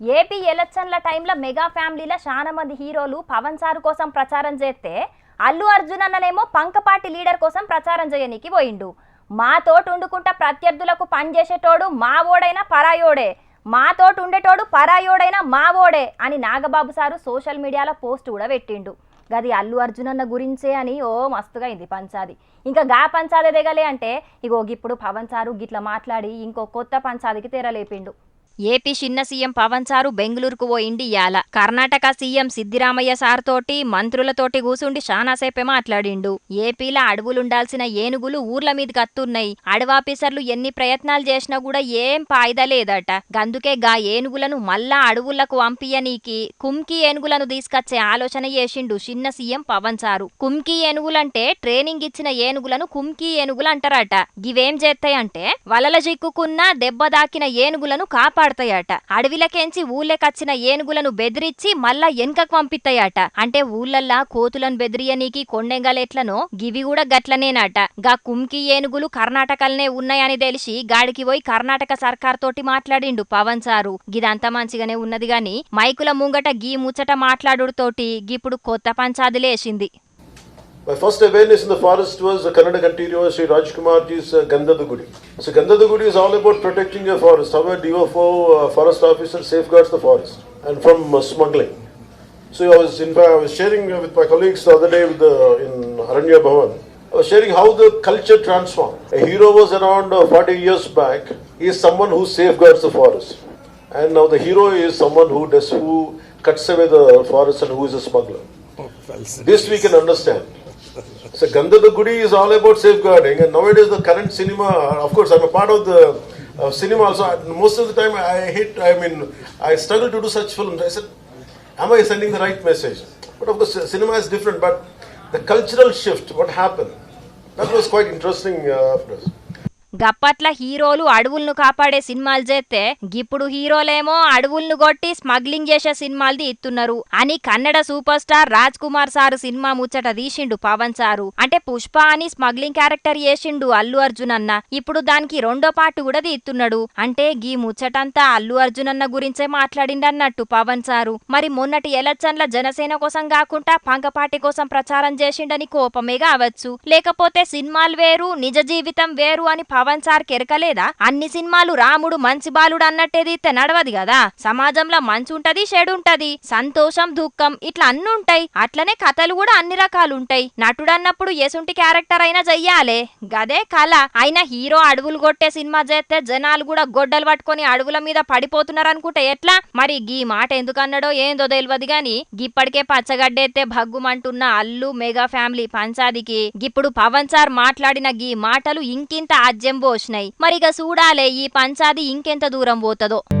AP ఎలక్షన్ల టైంలో mega ఫ్యామిలీలో చాలా మంది హీరోలు పవన్ సారు కోసం ప్రచారం చేస్తే అల్లు అర్జున్ అన్ననేమో పంకపాటి లీడర్ కోసం ప్రచారం చేయనీకి పోయిండు. మా తోటి ఉండుకుంటా ప్రత్యర్థులకు పనిచేసేటోడు మా ఓడైనా పరాయోడే. మా తోటి ఉండేటోడు పరాయోడైనా మా ఓడే అని నాగబాబు సారు సోషల్ మీడియాలో పోస్ట్ కూడా పెట్టిండు. గది అల్లు అర్జున్ అన్న గురించే అని ఓ మస్తుగా అయింది పంచాది. ఇంకా గా పంచాది దిగలే అంటే ఇగో ఇప్పుడు పవన్ సారు గిట్ల మాట్లాడి ఇంకో కొత్త పంచాదికి తెరలేపిండు. ఏపీ చిన్న సీఎం పవన్ సారు బెంగళూరుకు పోయిండి ఇయాల కర్ణాటక సీఎం సిద్దిరామయ్య సార్ తోటి మంత్రులతోటి కూసుండి చానాసేపే మాట్లాడిండు. ఏపీలో అడవులుండాల్సిన ఏనుగులు ఊర్ల మీదకి అత్తున్నాయి. అడవాఫీసర్లు ఎన్ని ప్రయత్నాలు చేసినా కూడా ఏం ఫాయిదా లేదట. గందుకే గా ఏనుగులను మళ్ళా అడవులకు పంపియనీకి కుమ్కి ఏనుగులను తీసుకొచ్చే ఆలోచన చేసిండు చిన్న సీఎం పవన్ సారు. కుమ్కి ఏనుగులంటే ట్రైనింగ్ ఇచ్చిన ఏనుగులను కుమ్కి ఏనుగులు అంటారట. గివేం చేస్తాయంటే వలల చిక్కుకున్న దెబ్బ దాకిన ఏనుగులను కాపాడు పడతాయట అడవిలకెంచి ఊళ్ళెకచ్చిన ఏనుగులను బెదిరించి మళ్ళా వెనకకు పంపిస్తాయట అంటే ఊళ్ళల్లా కోతులను బెదిరియనీకి కొండెంగలెట్లనో గివి కూడా గట్లనేనట. గా కుంకి ఏనుగులు కర్ణాటకలనే ఉన్నాయని తెలిసి గాడికి పోయి కర్ణాటక సర్కార్ తోటి మాట్లాడిండు పవన్ సారు. గిదంతా మంచిగానే ఉన్నది గాని మైకుల ముంగట గీ ముచ్చట మాట్లాడుతోటి గిప్పుడు కొత్త పంచాదులేసింది. My first awareness in the forest was uh, Kannada continuous Sri Rajkumarji's uh, Gandhadagudi. So Gandhadagudi is all about protecting your forest, how a DFO uh, forest officer safeguards the forest and from uh, smuggling. So I was in fact I was sharing uh, with my colleagues the other day with the, in Aranya Bhavan. I was sharing how the culture transformed. A hero was around uh, 40 years back. He is someone who safeguards the forest, and now the hero is someone who does who cuts away the forest and who is a smuggler. This we can understand. So Gandhada Gudi is all about safeguarding, and nowadays the current cinema, of course, I'm a part of the uh, cinema also. Most of the time, I hate, I mean, I struggle to do such films. I said, am I sending the right message? But of course, cinema is different. But the cultural shift, what happened, that was quite interesting uh, for us. గప్పట్ల హీరోలు అడవులను కాపాడే సినిమాలు చేస్తే గిప్పుడు హీరోలేమో అడవులను కొట్టి smuggling చేసే సినిమాలు ఇస్తున్నారు అని Kannada super star Raj Kumar sir cinema ముచ్చట తీసిండు పవన్ సారు. అంటే పుష్ప అని స్మగ్లింగ్ క్యారెక్టర్ చేసిండు అల్లు అర్జున్ అన్న. ఇప్పుడు దానికి రెండో పార్ట్ కూడా తీస్తున్నాడు అంటే గీ ముచ్చటంతా అల్లు అర్జున్ అన్న గురించే మాట్లాడిండన్నట్టు పవన్ సారు. మరి మొన్నటి ఎలక్షన్ల జనసేన కోసం కాకుండా పంకపాటి కోసం ప్రచారం చేసిండని కోపమే కావచ్చు. లేకపోతే సినిమాలు వేరు నిజ జీవితం వేరు అని పవన్ సార్ కెరకలేదా? అన్ని సినిమాలు రాముడు మంచి బాలుడు అన్నట్టేది నడవది కదా. సమాజంలో మంచి ఉంటది చెడు ఉంటది. సంతోషం దుఃఖం ఇట్లా అన్ని ఉంటాయి. అట్లనే కథలు కూడా అన్ని రకాలు ఉంటాయి. నటుడు అన్నప్పుడు ఎసుంటి క్యారెక్టర్ అయినా చెయ్యాలే. గదే కళ. అయినా హీరో అడవులు కొట్టే సినిమా చేస్తే జనాలు కూడా గొడ్డలు పట్టుకొని అడవుల మీద పడిపోతున్నారు అనుకుంటే ఎట్లా? మరి గీ మాట ఎందుకన్నాడో ఏందో తెలియదు గాని గిప్పటికే పచ్చగడ్డెత్తే భగ్గుమంటున్న అల్లు మెగా ఫ్యామిలీ పంచాదికి. గిప్పుడు పవన్ సార్ మాట్లాడిన గీ మాటలు ఇంకింత ఆజ్యం పోసినాయి మరిగా చూడాలే ఈ పంచాది ఇంకెంత దూరం పోతదో